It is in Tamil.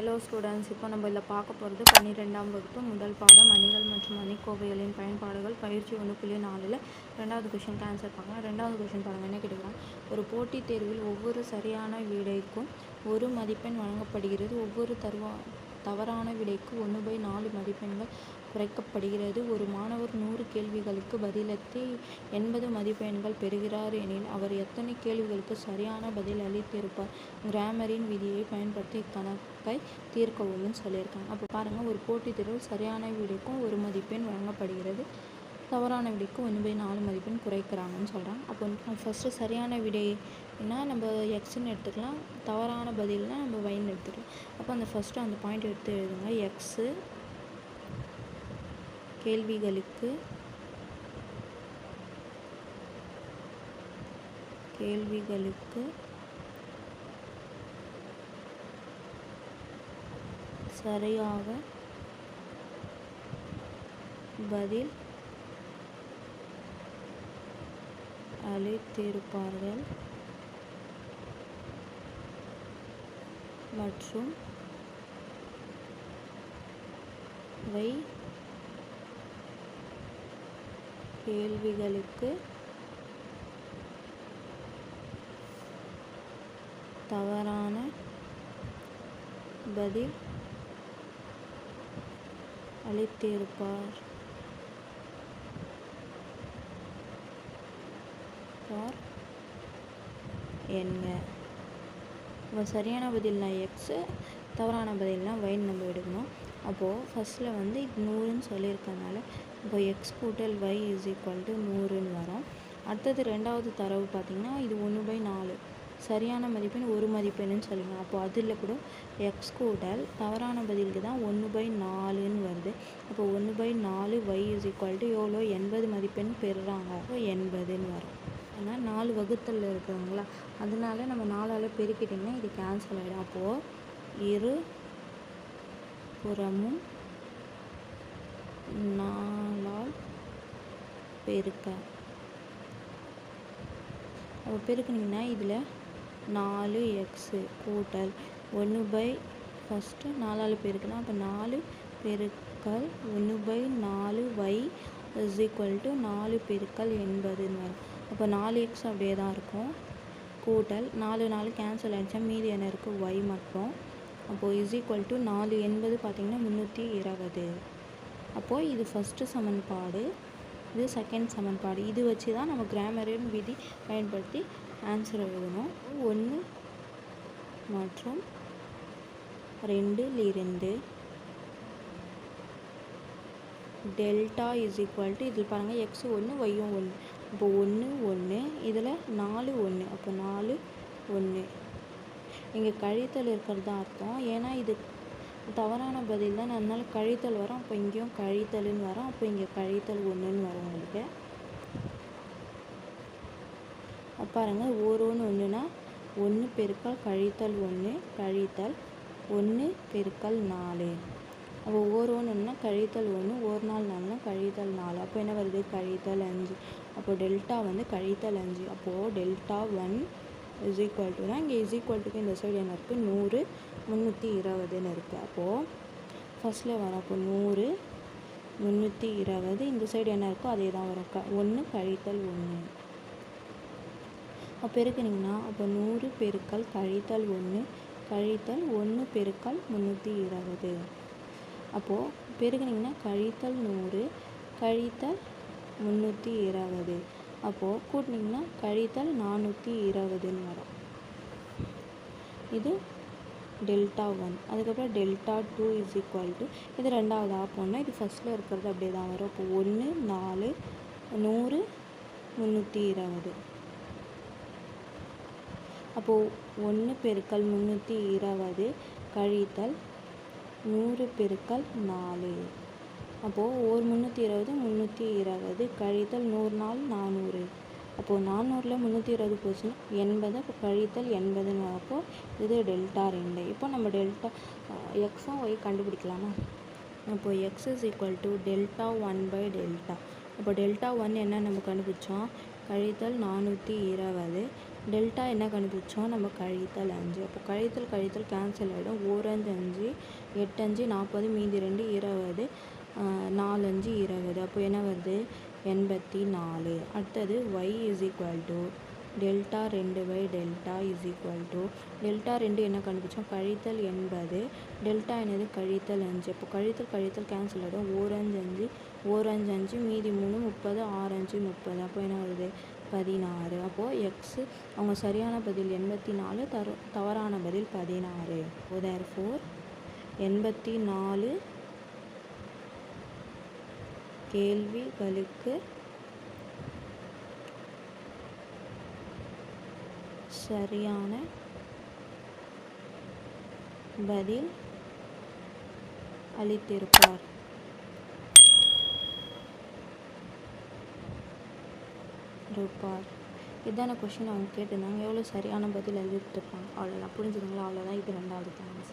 ஹலோ ஸ்டூடெண்ட்ஸ் இப்போ நம்ம இதில் பார்க்க போகிறது பன்னிரெண்டாம் வகுப்பு முதல் பாடம் அணிகள் மற்றும் அணிக்கோவைகளின் பயன்பாடுகள் பயிற்சி ஒன்று புள்ளி நாலில் ரெண்டாவது கொஷனுக்கு ஆன்சர் பார்க்கலாம். ரெண்டாவது கொஷின் பாருங்கள் என்ன கேட்டுக்கலாம் ஒரு போட்டித் தேர்வில் ஒவ்வொரு சரியான விடைக்கும் ஒரு மதிப்பெண் வழங்கப்படுகிறது. ஒவ்வொரு தருவா தவறான விடைக்கு ஒன்று பை நாலு மதிப்பெண்கள் குறைக்கப்படுகிறது. ஒரு மாணவர் நூறு கேள்விகளுக்கு பதிலளித்து எண்பது மதிப்பெண்கள் பெறுகிறார் எனில் அவர் எத்தனை கேள்விகளுக்கு சரியான பதில் அளித்திருப்பார்? கிராமரின் விதியை பயன்படுத்தி இக்கணக்கை தீர்க்கவும் சொல்லியிருக்காங்க. அப்போ பாருங்கள் ஒரு போட்டித் தேர்வில் சரியான விடைக்கும் ஒரு மதிப்பெண் வழங்கப்படுகிறது. தவறான விடைக்கு ஒன்று பை நாலு மதிப்பெண் குறைக்கிறாங்கன்னு சொல்கிறாங்க அப்போ ஃபஸ்ட்டு சரியான விடைனா நம்ம எக்ஸ்ன்னு எடுத்துக்கலாம். தவறான பதில்னா நம்ம வைன்னு எடுத்துக்கலாம். அப்போ அந்த ஃபஸ்ட்டு அந்த பாயிண்ட் எடுத்து எழுதுங்க. எக்ஸு கேள்விகளுக்கு கேள்விகளுக்கு சரியாக பதில் அளித்திருப்பார்கள் மற்றும் வை கேள்விகளுக்கு தவறான பதில் அளித்திருப்பார். ஆர் என்க இப்போ சரியான பதில்னா எக்ஸு தவறான பதில்னா வைன் நம்ம எடுக்கணும். அப்போது ஃபஸ்ட்டில் வந்து நூறுன்னு சொல்லியிருக்கனால இப்போ எக்ஸ் கூட்டல் ஒய் இஸ் ஈக்குவல் டு நூறுன்னு வரும். அடுத்தது ரெண்டாவது தரவு பார்த்திங்கன்னா இது ஒன்று பை நாலு. சரியான மதிப்பெண் ஒரு மதிப்பெண்ணுன்னு சொல்லிக்கலாம் அப்போ அதில் கூட எக்ஸ் கூட்டல் தவறான பதிலுக்கு தான் ஒன்று பை நாலுன்னு வருது. அப்போ ஒன்று பை நாலு ஒய் இஸ் ஈக்குவல் டு எவ்வளோ? எண்பது மதிப்பெண் பெறுறாங்க. அப்போ எண்பதுன்னு வரும். ஏன்னா நாலு வகுத்தல் இருக்குதுங்களா? அதனால நம்ம நாலால் பெருக்கிட்டிங்கன்னா இது கேன்சல் ஆகிடும் அப்போது இரு புறமும் நாலால் பெருக்க. அப்போ பெருக்குனிங்கன்னா இதில் நாலு எக்ஸு கூட்டல் ஒன்று பை ஃபஸ்ட்டு நாலால் பெருக்குனா அப்போ நாலு பெருக்கல் ஒன்று பை நாலு வை இஸ் ஈக்குவல் டு நாலு பெருக்கல் எண்பதுன்னு வரும். அப்போ நாலு எக்ஸ் அப்படியே தான் இருக்கும். கூட்டல் நாலு நாலு கேன்சல் ஆகிடுச்சா மீதி என்ன இருக்குது ஒய் மட்டும். அப்போது இஸ் ஈக்குவல் டு நாலு எண்பது பார்த்திங்கன்னா முந்நூற்றி இருபது. அப்போது இது ஃபஸ்ட்டு சமன்பாடு இது செகண்ட் சமன்பாடு. இது வச்சு தான் நம்ம கிராமரின் விதி பயன்படுத்தி ஆன்சர் எழுதணும். ஒன்று மற்றும் ரெண்டுலிருந்து டெல்டா இஸ் ஈக்குவல் டு இதில் பாருங்கள் எக்ஸ் ஒன்று ஒய்யும் ஒன்று இப்போ ஒன்று ஒன்று இதில் நாலு ஒன்று. அப்போ நாலு ஒன்று. இங்கே கழித்தல் இருக்கிறது தான் அர்த்தம். ஏன்னா இது தவறான பதில் தான். அதனால கழித்தல் வரும். அப்போ இங்கேயும் கழித்தல்னு வரும். அப்போ இங்கே கழித்தல் ஒன்றுன்னு வரும் உங்களுக்கு. பாருங்க ஒரு ஒன்று ஒன்றுனா ஒன்று பெருக்கல் கழித்தல் ஒன்று கழித்தல் ஒன்று பெருக்கல் நாலு. அப்போ ஒரு ஒன்றுன்னா கழித்தல் ஒன்று ஒரு நாள் நாலுனா கழித்தல் நாலு. அப்போ என்ன வருது? கழித்தல் அஞ்சு. அப்போ டெல்டா வந்து கழித்தல் அஞ்சு. அப்போது டெல்டா ஒன் இஸ் ஈக்குவல் டுனா இங்கே இஸ் ஈக்குவல் டுக்கு இந்த சைடு என்ன இருக்குது நூறு முந்நூற்றி இருபதுன்னு இருக்குது அப்போது ஃபஸ்ட்டில் வரும் அப்போ நூறு முந்நூற்றி இருபது இந்த சைடு என்ன இருக்கோ அதே தான் வரும். க ஒன்று கழித்தல் ஒன்று அப்போ பெருக்குனிங்கன்னா அப்போ நூறு பெருக்கல் கழித்தல் ஒன்று கழித்தல் ஒன்று பெருக்கல் முந்நூற்றி இருபது. அப்போது பெருக்குனிங்கன்னா கழித்தல் நூறு கழித்தல் முந்நூற்றி இருபது. அப்போது கூட்டினிங்கன்னா கழித்தல் நானூற்றி இருபதுன்னு வரும். இது டெல்டா ஒன். அதுக்கப்புறம் delta two is equal to இது ரெண்டாவது ஆப்போன்னா இது ஃபஸ்ட்டில் இருக்கிறது அப்படியே தான் வரும். இப்போ ஒன்று நாலு நூறு முந்நூற்றி இருபது. அப்போது ஒன்று பெருக்கல் முந்நூற்றி இருபது கழித்தல் நூறு பெருக்கல் நாலு. அப்போது ஒரு முந்நூற்றி இருபது முந்நூற்றி இருபது கழித்தல் நூறு நாள் நானூறு. அப்போது நானூறில் முந்நூற்றி இருபது போச்சுன்னா எண்பது அப்போ கழித்தல் எண்பதுன்னு வரப்போ இது டெல்டா ரெண்டு. இப்போ நம்ம டெல்டா எக்ஸும் ஒய் கண்டுபிடிக்கலாமா? அப்போது x is equal to delta one by delta. அப்போ டெல்டா ஒன் என்ன நம்ம கண்டுபிடிச்சோம்? கழித்தல் நானூற்றி இருபது டெல்டா என்ன கண்டுபிடிச்சோம்? நம்ம கழித்தல் அஞ்சு. அப்போ கழித்தல் கழித்தல் கேன்சல் ஆகிடும் ஓரஞ்சு அஞ்சு எட்டு அஞ்சு நாற்பது மீதி ரெண்டு இருபது. நாலஞ்சு இருபது அப்போ என்ன வருது? எண்பத்தி நாலு. அடுத்தது y is equal to delta ரெண்டு by delta is equal to delta ரெண்டு என்ன கண்டுபிடிச்சோம்? கழித்தல் எண்பது. டெல்டா என்னது? கழித்தல் அஞ்சு. அப்போ கழித்தல் கழித்தல் கேன்சல் ஆகிடும் ஓரஞ்சு அஞ்சு ஓரஞ்சு அஞ்சு மீதி மூணு முப்பது. ஆரஞ்சு முப்பது. அப்போ என்ன வருது? பதினாறு. அப்போது எக்ஸு அவங்க சரியான பதில் எண்பத்தி நாலு தரு தவறான பதில் பதினாறு. தேர் ஃபோர் எண்பத்தி நாலு கேள்விகளுக்கு சரியான பதில் அளித்திருப்பார். இருப்பார். இதான கொஷின் அவங்க கேட்டிருந்தாங்க. எவ்வளோ சரியான பதில் எழுதிட்டுருப்பாங்க அவ்வளோதான் புரிஞ்சுதுங்களா? அவ்வளோதான் இது ரெண்டாவது கிளாஸ்